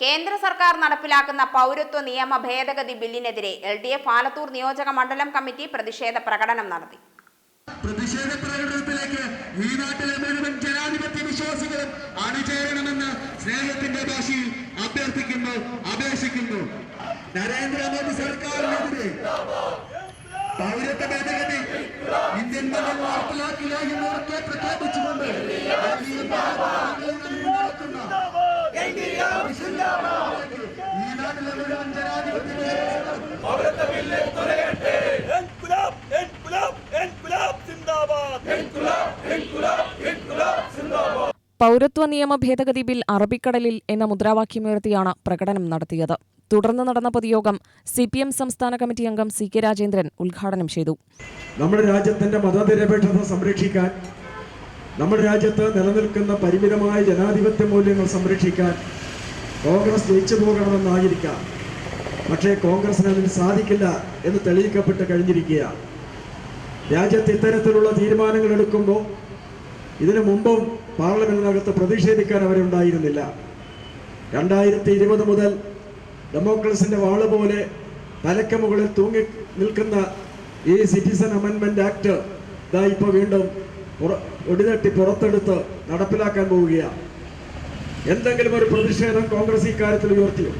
കേന്ദ്ര സർക്കാർ നടപ്പിലാക്കുന്ന പൗരത്വ നിയമ ഭേദഗതി ബില്ലിനെതിരെ എൽ ഡി എഫ് ആലത്തൂർ നിയോജക മണ്ഡലം കമ്മിറ്റി പ്രതിഷേധ പ്രകടനം നടത്തി. പ്രതിഷേധ പ്രകടനത്തിലേക്ക് ഈ നാട്ടിലെ മുഴുവൻ ജനാധിപത്യ വിശ്വാസികളും അണിചേരണമെന്ന് സ്നേഹത്തിന്റെ ഭാഷയിൽ അഭ്യർത്ഥിക്കുന്നു അപേക്ഷിക്കുന്നു. നരേന്ദ്രമോദി സർക്കാരിനെതിരെ പൗരത്വ ഭേദഗതി ഇന്ത്യൻ നടപ്പിലാക്കില്ല എന്ന് ഉറക്കെ ഈ നാട്ടിലെ മുഴുവൻ ജനാധിപത്യ വിശ്വാസികളും ഇൻകുലാബ് ഇൻകുലാബ് ഇൻകുലാബ് സിന്ദാബാദ് പൗരത്വ നിയമ ഭേദഗതി ബിൽ അറബിക്കടലിൽ എന്ന മുദ്രാവാക്യമുയർത്തിയാണ് പ്രകടനം നടത്തിയത്. തുടർന്ന് നടന്ന പൊതുയോഗം സി പി എം സംസ്ഥാന കമ്മിറ്റി അംഗം സി കെ രാജേന്ദ്രൻ ഉദ്ഘാടനം ചെയ്തു. നമ്മുടെ രാജ്യത്തിന്റെ മതനിരപേക്ഷത സംരക്ഷിക്കാൻ നമ്മുടെ രാജ്യത്ത് നിലനിൽക്കുന്ന പരിമിതമായ ജനാധിപത്യ മൂല്യങ്ങൾ സംരക്ഷിക്കാൻ കോൺഗ്രസ് ജയിച്ചു പോകണമെന്നായിരിക്കാം പക്ഷേ കോൺഗ്രസിന് അതിന് സാധിക്കില്ല എന്ന് തെളിയിക്കപ്പെട്ട് കഴിഞ്ഞിരിക്കുകയാണ് രാജ്യത്ത് ഇത്തരത്തിലുള്ള തീരുമാനങ്ങൾ എടുക്കുമ്പോൾ ഇതിനു മുമ്പും പാർലമെന്റിനകത്ത് പ്രതിഷേധിക്കാൻ അവരുണ്ടായിരുന്നില്ല. രണ്ടായിരത്തി ഇരുപത് മുതൽ ഡെമോക്രസിന്റെ വാൾ പോലെ തലയ്ക്ക് മുകളിൽ തൂങ്ങി നിൽക്കുന്ന ഈ സിറ്റിസൺ അമെന്റ്മെന്റ് ആക്ട് ഇതാ ഇപ്പോൾ വീണ്ടും ഒടിതട്ടി പുറത്തെടുത്ത് നടപ്പിലാക്കാൻ പോവുകയാണ്. എന്തെങ്കിലും ഒരു പ്രതിഷേധം കോൺഗ്രസ് ഇക്കാര്യത്തിൽ ഉയർത്തിയോ?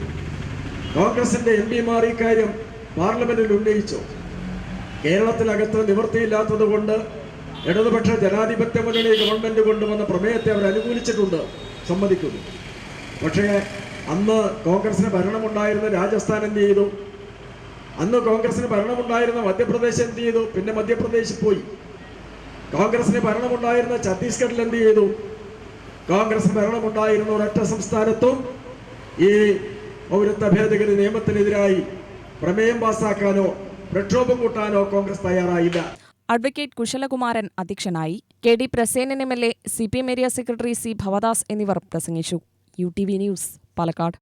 കോൺഗ്രസിന്റെ എം പിമാർ ഇക്കാര്യം പാർലമെന്റിൽ ഉന്നയിച്ചോ? കേരളത്തിനകത്ത് നിവൃത്തിയില്ലാത്തത് കൊണ്ട് ഇടതുപക്ഷ ജനാധിപത്യ മുന്നണി ഗവൺമെന്റ് കൊണ്ടുവന്ന പ്രമേയത്തെ അവർ അനുകൂലിച്ചിട്ടുണ്ട് സമ്മതിക്കുന്നു. പക്ഷേ അന്ന് കോൺഗ്രസിന് ഭരണമുണ്ടായിരുന്ന രാജസ്ഥാൻ എന്ത് ചെയ്തു? അന്ന് കോൺഗ്രസിന് ഭരണമുണ്ടായിരുന്ന മധ്യപ്രദേശ് എന്ത് ചെയ്തു? പിന്നെ മധ്യപ്രദേശ് പോയി. കോൺഗ്രസിന് ഭരണമുണ്ടായിരുന്ന ഛത്തീസ്ഗഡിൽ എന്ത് ചെയ്തു? കോൺഗ്രസ് ഭരണമുണ്ടായിരുന്ന ഒരൊറ്റ സംസ്ഥാനത്തും. ഈ പൗരത്വ ഭേദഗതി നിയമത്തിനെതിരായി പ്രമേയം പാസാക്കാനോ പ്രക്ഷോഭം കൂട്ടാനോ കോൺഗ്രസ് തയ്യാറായില്ല. അഡ്വക്കേറ്റ് കുശലകുമാരൻ അധ്യക്ഷനായി K D Prasenan M L A C P M area secretary C Bhavadas എന്നിവർ പ്രസംഗിച്ചു. U T V news Palakkad.